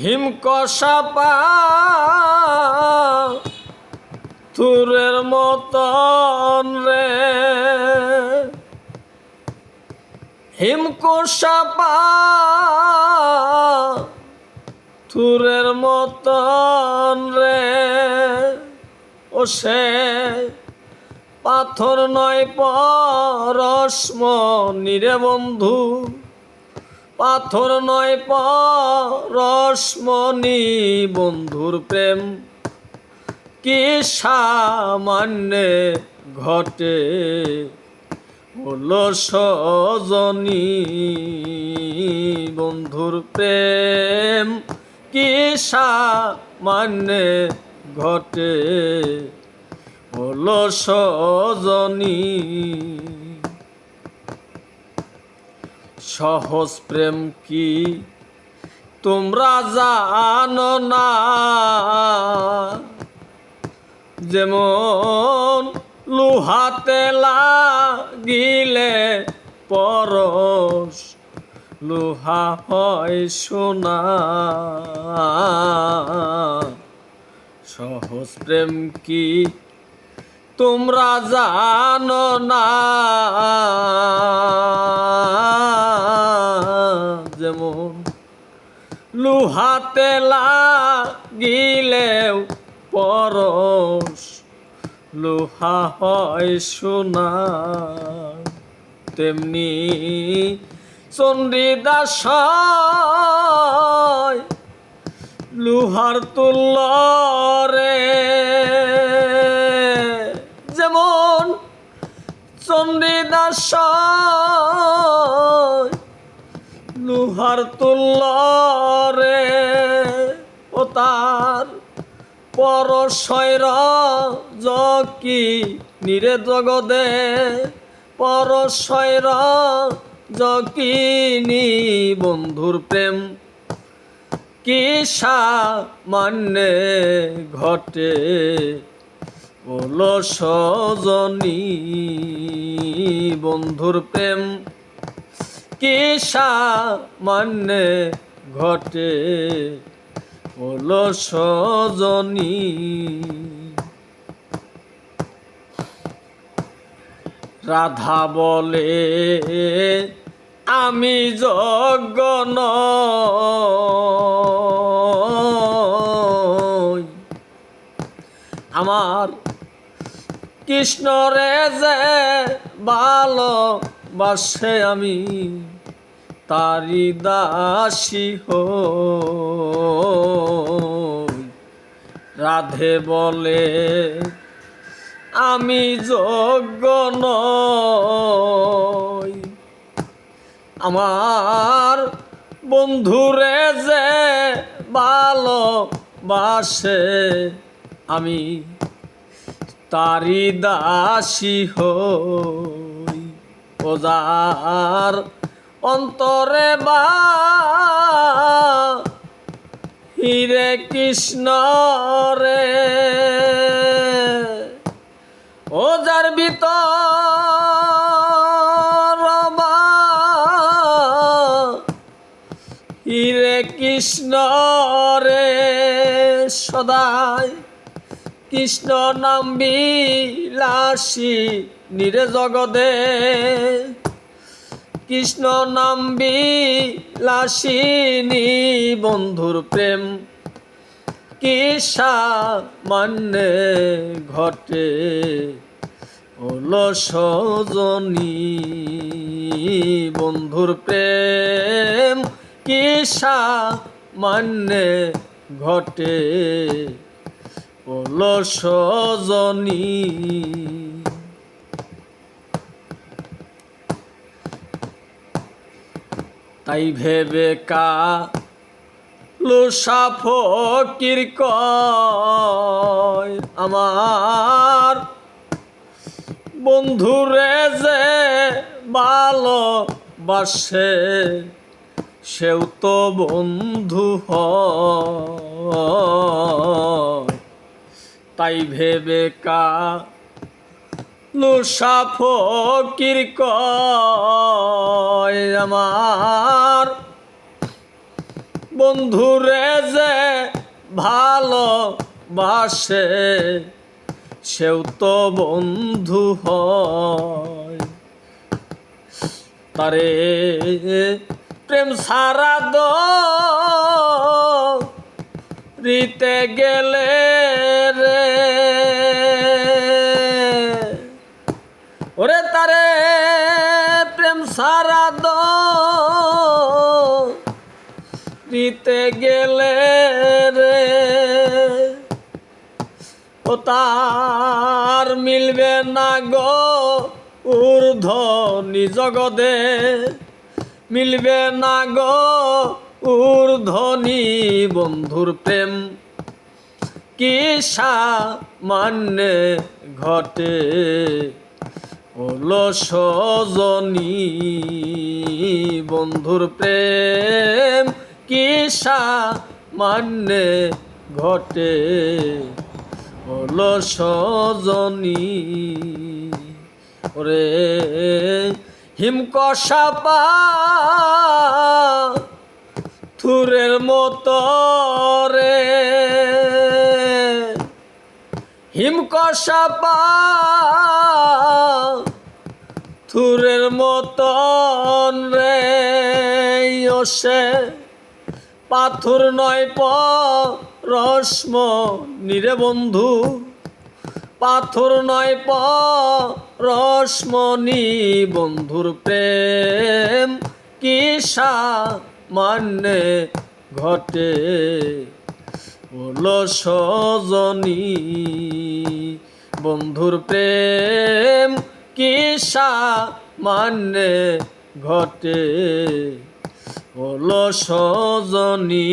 হিমকষা পা, তুরের মতন রে। হিমকষা পা, তুরের মতন রে। ও সে পাথর নয় পরশ্ম নিরে বন্ধু। পাথর নয়, পরশমণি বন্ধুর প্রেম। কি সামান্যে ঘটে হলো সজনী বন্ধুর প্রেম। কি সামান্যে ঘটে হলো সজনী সহজ প্রেম কি? তোমরা জানো না? যেমন লোহাতে লাগিলে পরশ, লোহা হয় সোনা। সহজ প্রেম কি? তোমরা জানো না যেমন লুহাতে লাগিলেও পরশ লোহা হয় সোনা তেমনি চণ্ডীদাস লোহার তুল্য লোহার তুল্য রে ও তার পরশয়র জকি নিরে জগদে, পরশয়র জকিনি বন্ধুর প্রেম। কি সামান্যে ঘটে বলো সজনী বন্ধুর প্রেম কি সামান্যে ঘটে? বলো সজনী। রাধা বলে আমি যজ্ঞ নই আমার কৃষ্ণরে যে ভালোবাসে আমি, তারি দাসী হই। রাধে বলে, আমি যোগ্য নই। আমার বন্ধুরে যে ভালোবাসে আমি তারি দাসী হই ওজার অন্তরে বা। হিরে কৃষ্ণ রে। ও যার ভিতর বা। হিরে কৃষ্ণ রে সদাই। কৃষ্ণ নাম বিলাসী নিরে জগদে কৃষ্ণ নাম বিলাসিনী বন্ধুর প্রেম। কি সামান্যে ঘটে হলো সজনী বন্ধুর প্রেম। কি সামান্যে ঘটে হলো সজনী। তাই ভেবে কা লোসা ফকির কয়, আমার বন্ধুরে যে ভালো বাসে সেও তো বন্ধু হয়। তাই ভেবে কা লুসা আমার। বন্ধুরে যে ভালো বাসে সেও তো বন্ধু হয়। প্রেম সারা দ রিতে গেলে রে। ওরে তারে প্রেম সারা দ। দিতে গেলে রে। ও তার মিলবে না গো ঊর্ধ্বনি জগদে মিলবে না গো ঊর্ধ্বনি বন্ধুর প্রেম। কিসা মানে ঘটে? হলো সজনী বন্ধুর প্রেম। কিসা মানে ঘটে? হলো সজনী ওরে হিমকষা পা থুরের মতো রে। হিমকষা পা মতন রে। ওসে পাথর নয় প, রশ্ম নিরে বন্ধু। পাথর নয় প রশ্মনি বন্ধুর প্রেম। কিসা মানে ঘটে হলো সজনী। বন্ধুর প্রেম কিসা মানে ঘটে হলো সজনী।